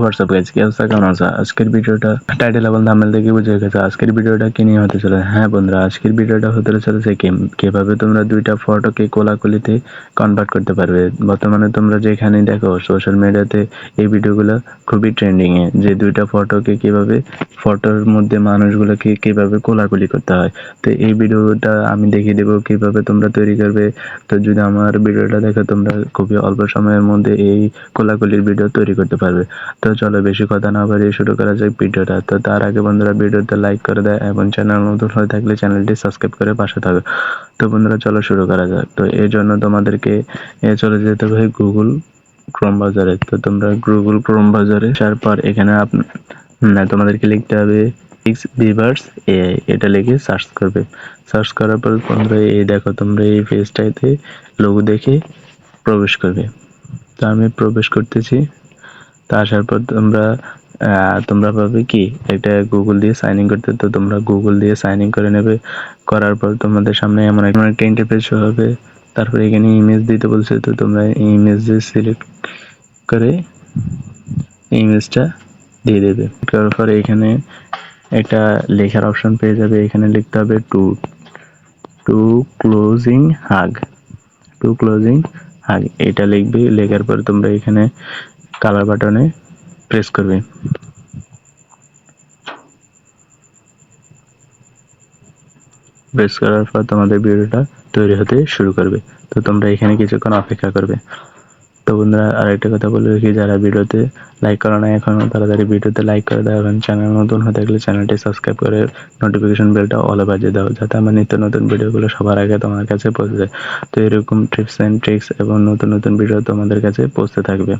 WhatsApp guys কি কেমন আছে? আজকের ভিডিওটা টাইটেল এবং থাম্বনেল দেখে বুঝে গেছে। আজকের ভিডিওটা কি নিয়ে হতে চলে হ্যাঁ বন্ধুরা, আজকের ভিডিওটা হতে চলেছে কি কীভাবে তোমরা দুইটা ফটোকে কোলাকুলিতে কনভার্ট করতে পারবে? বর্তমানে তোমরা যেখানে দেখো সোশ্যাল মিডিয়াতে এই ভিডিওগুলো খুবই ট্রেন্ডিং এ। যে দুইটা ফটোকে কীভাবে ফটোর মধ্যে মানুষগুলোকে কীভাবে কোলাকুলি করতে হয়। তো এই ভিডিওটা আমি দেখিয়ে দেবো কীভাবে তোমরা তৈরি করবে। তো যদি আমার ভিডিওটা দেখো, তোমরা খুবই অল্প সময়ের মধ্যে এই কোলাকুলির ভিডিও তৈরি করতে পারবে। তো চলো বেশি কথা না বাড়িয়ে শুরু করা যাক ভিডিওটা। তো তার আগে বন্ধুরা ভিডিওতে লাইক করে দেয় এবং চ্যানেল নতুন হয়ে থাকলে চ্যানেলটি সাবস্ক্রাইব করে পাশে থাকবে তো বন্ধুরা চলো শুরু করা যাক। তো এর জন্য তোমাদেরকে চলে যেতে হবে গুগল ক্রোম বাজারে। তো তোমরা গুগল ক্রোম বাজারে আসার পর এখানে তোমাদেরকে লিখতে হবে এক্স বিভার্স এআই এটা লিখে সার্চ করবে। সার্চ করার পর তোমরা এই দেখো, তোমরা এই পেজটাতে লোগো দেখে প্রবেশ করবে। তো আমি প্রবেশ করতেছি। তা আসার পর তোমরা তোমরা পাবে কি? একটা গুগল দিয়ে সাইন ইন করতে, তো তোমরা গুগল দিয়ে সাইন ইন করে নেবে। করার পর তোমাদের সামনে এমন একটা ইন্টারফেস হবে। তারপরে এখানে ইমেজ দিতে বলছে, তো তোমরা ইমেজ সিলেক্ট করে ইমেজটা দিয়ে দেবে। করার পরে এখানে একটা লেখার অপশন পেয়ে যাবে। এখানে লিখতে হবে to to closing hug to closing hug এটা লিখবে, লেখার পর তোমরা এখানে কালার বাটনে প্রেস করবে। প্রেস করার পর তোমাদের ভিডিওটা তৈরি হতে শুরু করবে। তো তোমরা এখানে কিছুক্ষণ অপেক্ষা করবে। তো বন্ধুরা, আরেকটা কথা বলে রাখি, যারা ভিডিওতে লাইক করো না এখনও, তাড়াতাড়ি ভিডিওতে লাইক করে দাও এবং চ্যানেল নতুন হয়ে থাকলে চ্যানেলটি সাবস্ক্রাইব করে নোটিফিকেশন বেলটা অলে বাজিয়ে দাও, যাতে আমার নিত্য নতুন ভিডিওগুলো সবার আগে তোমার কাছে পৌঁছে যায়। তো এরকম টিপস অ্যান্ড ট্রিক্স এবং নতুন নতুন ভিডিও তোমাদের কাছে পৌঁছতে থাকবে।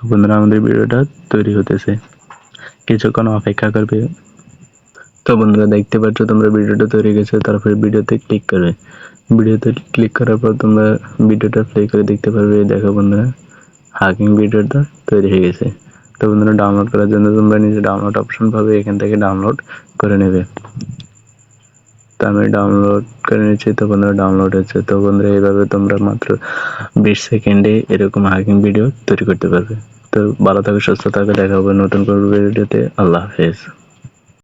তো বন্ধুরা, আমাদের ভিডিওটা তৈরি হতেছে। কিছুক্ষণ অপেক্ষা করবে। তো বন্ধুরা, দেখতে পাচ্ছ তোমরা ভিডিওটা তৈরি গেছে তারপরে ভিডিওতে ক্লিক করবে ভিডিওতে ক্লিক করার পর তোমরা ভিডিওটা প্লে করে দেখতে পারবে। দেখো বন্ধুরা হাকিং ভিডিওটা তৈরি হয়ে গেছে। তো বন্ধুরা ডাউনলোড করার জন্য তোমরা নিজে ডাউনলোড অপশন পাবে, এখান থেকে ডাউনলোড করে নেবে। আমি ডাউনলোড করে নিচ্ছি তো বন্ধুরা ডাউনলোড হচ্ছে তো বন্ধুরা এইভাবে তোমরা মাত্র বিশ সেকেন্ডে এরকম হাকিং ভিডিও তৈরি করতে পারবে। তো ভালো থাকো, সুস্থ থাকো, দেখা হবে নতুন কোনো ভিডিওতে আল্লাহ হাফেজ।